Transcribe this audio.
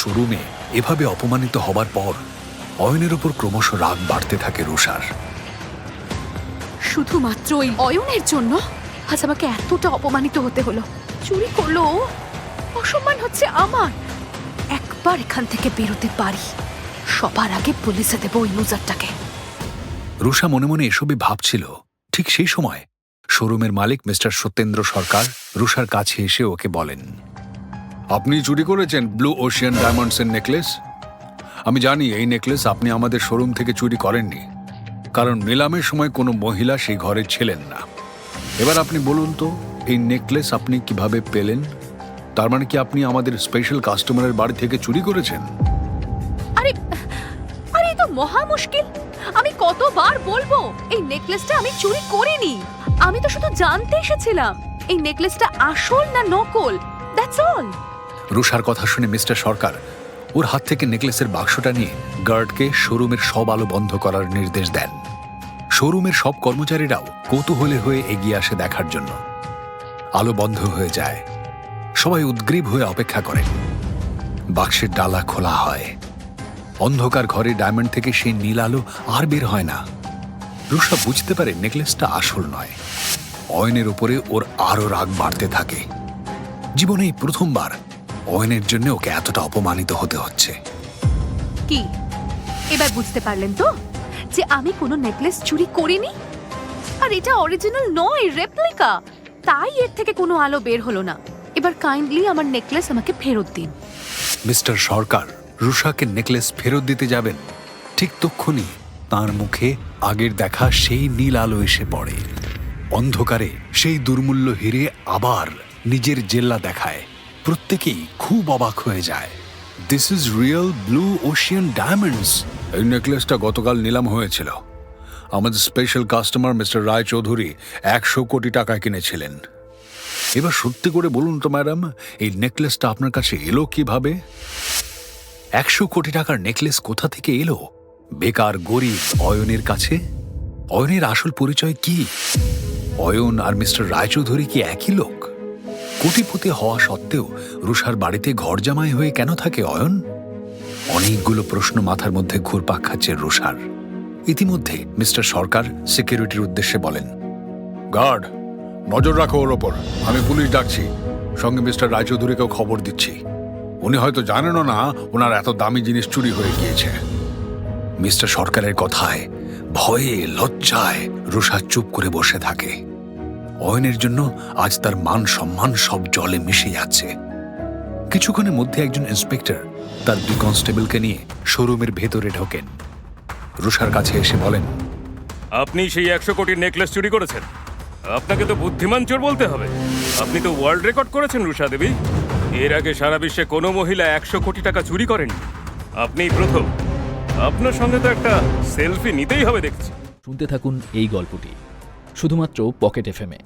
শোরুমে এভাবে অপমানিত হবার পর অয়নের উপর ক্রমশ রাগ বাড়তে থাকে রুষার। শুধুমাত্র ওই অয়নের জন্য? আজ আমাকে এতটা অপমানিত হতে হলো। চুরি করল অসম্মান হচ্ছে আমার। একবার এখান থেকে বেরোতে পারি। সবার আগে পুলিশে দেবো ওই লুজারটাকে। রুষা মনে মনে এসবই ভাবছিল। ঠিক সেই সময় শোরুমের মালিক মিস্টার সত্যেন্দ্র সরকার রুষার কাছে এসে ওকে বলেন আপনি চুরি করেছেন ব্লু ওশিয়ান ডায়মন্ডস এর নেকলেস? আমি জানি এই নেকলেস আপনি আমাদের শোরুম থেকে চুরি করেননি। কারণ নিলামের সময় কোনো মহিলা সেই ঘরে ছিলেন না। এবার আপনি বলুন তো, এই নেকলেস আপনি কীভাবে পেলেন? তার মানে কি আপনি আমাদের স্পেশাল কাস্টমারের বাড়ি থেকে চুরি করেছেন? আরে আরে তো মহা মুশকিল। আমি কতবার বলব, এই নেকলেসটা আমি চুরি করিনি। আমি তো শুধু জানতে এসেছিলাম, এই নেকলেসটা আসল না নকল? দ্যাটস অল রুষার কথা শুনে মিস্টার সরকার ওর হাত থেকে নেকলেসের বাক্সটা নিয়ে গার্ডকে শোরুমের সব আলো বন্ধ করার নির্দেশ দেন। শোরুমের সব কর্মচারীরাও কৌতূহলী হয়ে এগিয়ে আসে দেখার জন্য। আলো বন্ধ হয়ে যায়। সবাই উদ্গ্রীব হয়ে অপেক্ষা করে। বাক্সের ডালা খোলা হয়। অন্ধকার ঘরে ডায়মন্ড থেকে সেই নীল আলো আর বের হয় না। রুষা বুঝতে পারে নেকলেসটা আসল নয়। অয়নের উপরে ওর আরও রাগ বাড়তে থাকে। জীবনে প্রথমবার অয়নের জন্য ওকে এতটা অপমানিত হতে হচ্ছে। কি? এবার বুঝতে পারলেন তো যে আমি কোনো নেকলেস চুরি করিনি? আর এটা অরিজিনাল নয় রেপ্লিকা। তাই এর থেকে কোনো আলো বের হলো না। এবার কাইন্ডলি আমার নেকলেস আমাকে ফেরত দিন। মিস্টার সরকার রুষাকে নেকলেস ফেরত দিতে যাবেন? ঠিক তক্ষুনি তার মুখে আগের দেখা সেই নীল আলো এসে পড়ে। অন্ধকারে সেই দুর্মূল্য হিরে আবার নিজের জেল্লা দেখায়। প্রত্যেকেই খুব অবাক হয়ে যায়। This is real blue ocean diamonds এই নেকলেসটা গতকাল নিলাম হয়েছিল। আমাদের special customer mister Roy Chowdhury একশো কোটি টাকায় কিনেছিলেন। এবার সত্যি করে বলুন তো ম্যাডাম এই নেকলেসটা আপনার কাছে এলো কীভাবে? একশো কোটি টাকার নেকলেস কোথা থেকে এলো? বেকার, গরিব, অয়নের কাছে? অয়নের আসল পরিচয় কি? অয়ন আর মিস্টার রায়চৌধুরী কি একই লোক? কোটিপতি হওয়া সত্ত্বেও রুষার বাড়িতে ঘর জামাই হয়ে কেন থাকে, অয়ন? অনেকগুলো প্রশ্ন মাথার মধ্যে ঘুরপাক খাচ্ছে রুষার ইতিমধ্যে মিস্টার সরকার সিকিউরিটির উদ্দেশ্যে বলেন, গার্ড, নজর রাখো ওর ওপর। আমি পুলিশ ডাকছি। সঙ্গে মিস্টার রায়চৌধুরীকেও খবর দিচ্ছি। উনি হয়তো জানেনও না ওনার এত দামি জিনিস চুরি হয়ে গিয়েছে। মিস্টার সরকারের কথায় ভয়ে লজ্জায় রুষা চুপ করে বসে থাকে। অয়নের জন্য আজ তার মান সম্মান সব জলে মিশে যাচ্ছে। কিছুক্ষণের মধ্যে একজন ইন্সপেক্টর তার দুই কনস্টেবলকে নিয়ে শোরুমের ভেতরে ঢোকেন। রুষার কাছে এসে বলেন আপনি সেই একশো কোটির নেকলেস চুরি করেছেন। আপনাকে তো বুদ্ধিমান চোর বলতে হবে। আপনি তো ওয়ার্ল্ড রেকর্ড করেছেন রুষা দেবী। এর আগে সারা বিশ্বে কোনো মহিলা একশো কোটি টাকা চুরি করেননি আপনিই প্রথম। আপনার সঙ্গে তো একটা সেলফি নিতেই হবে দেখছি। শুনতে থাকুন এই গল্পটি। শুধুমাত্র পকেট এফএমে